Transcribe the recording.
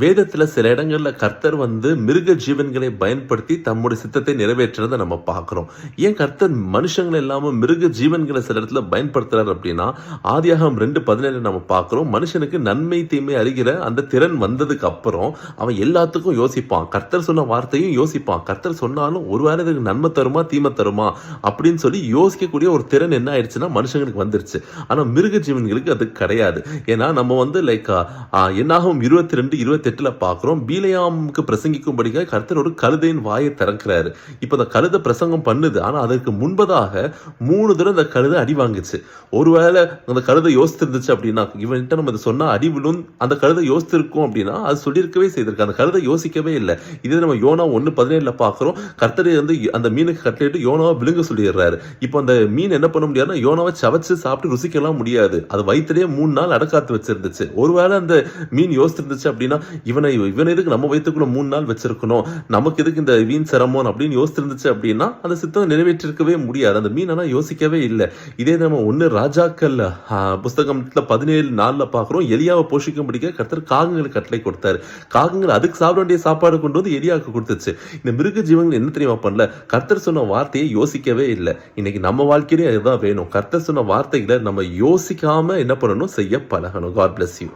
வேதத்தில் சில இடங்களில் கர்த்தர் வந்து மிருக ஜீவன்களை பயன்படுத்தி தம்முடைய சித்தத்தை நிறைவேற்றுறதை நம்ம பார்க்குறோம். ஏன் கர்த்தர் மனுஷங்களை இல்லாமல் மிருக ஜீவன்களை சில இடத்துல பயன்படுத்துகிறார் அப்படின்னா ஆதியாகம் ரெண்டு பதினேழு நம்ம பார்க்குறோம் மனுஷனுக்கு நன்மை தீமை அறிகிற அந்த திறன் வந்ததுக்கு அப்புறம் அவன் எல்லாத்துக்கும் யோசிப்பான். கர்த்தர் சொன்ன வார்த்தையும் யோசிப்பான். கர்த்தர் சொன்னாலும் ஒரு வேலை இதுக்கு நன்மை தருமா தீமை தருமா அப்படின்னு சொல்லி யோசிக்கக்கூடிய ஒரு திறன் என்ன ஆயிடுச்சுன்னா மனுஷங்களுக்கு வந்துருச்சு. ஆனால் மிருக ஜீவன்களுக்கு அது கிடையாது. ஏன்னா நம்ம வந்து லைக் என்னாகும் இருபத்தி ரெண்டு இருபத்தி இருபத்தெட்டில் பார்க்குறோம் பீலையாமுக்கு பிரசங்கிக்கும்படியாக கர்த்தர் ஒரு கழுதையின் வாயை திறக்கிறாரு. இப்போ அந்த கழுதை பிரசங்கம் பண்ணுது. ஆனால் அதற்கு முன்பதாக மூணு தடவை அந்த கழுதை அடி வாங்குச்சு ஒருவேளை அந்த கழுதை யோசித்திருந்துச்சு அப்படின்னா இவன்கிட்ட நம்ம இதை சொன்னால் அடி விழும் அந்த கழுதை யோசித்திருக்கும் அப்படின்னா அது சொல்லியிருக்கவே செய்திருக்கு அந்த கழுதை யோசிக்கவே இல்லை. இதே நம்ம யோனா ஒன்று பதினேழில் பார்க்குறோம் கர்த்தரை வந்து அந்த மீனுக்கு கட்டளையிட்டு யோனாவை விழுங்க சொல்லிடுறாரு. இப்போ அந்த மீன் என்ன பண்ண முடியாதுன்னா யோனாவை சவச்சு சாப்பிட்டு ருசிக்கலாம் முடியாது. அது வயிற்றுலேயே மூணு நாள் அடக்காத்து வச்சிருந்துச்சு. ஒருவேளை அந்த மீன் யோசிச்சிருந்துச்சு அப்படின்னா இவனை இவனை எதுக்கு நம்ம வயிற்றுக்குள்ள மூணு நாள் வச்சிருக்கணும்? நமக்கு எதுக்கு இந்த வீண் சிரமம் அப்படின்னு யோசிச்சிருந்துச்சு அப்படின்னா அந்த சித்தம் நிறைவேற்றிருக்கவே முடியாது. அந்த மீன் ஆனால் யோசிக்கவே இல்லை. இதே நம்ம ஒன்று ராஜாக்கள் புஸ்தகத்தில் பதினேழு நாளில் பார்க்குறோம். எலியாவை போஷிக்கும்படிக்க கர்த்தர் காகங்களுக்கு கட்டளை கொடுத்தாரு. காகங்கள் அதுக்கு சாப்பிட வேண்டிய சாப்பாடு கொண்டு வந்து எலியாவுக்கு கொடுத்துச்சு. இந்த மிருக ஜீவங்கள் என்ன தெரியுமா பண்ணல? கர்த்தர் சொன்ன வார்த்தையை யோசிக்கவே இல்லை. இன்னைக்கு நம்ம வாழ்க்கையிலே அதுதான் வேணும். கர்த்தர் சொன்ன வார்த்தைகளை நம்ம யோசிக்காம என்ன பண்ணணும்? செய்ய பழகணும். God bless you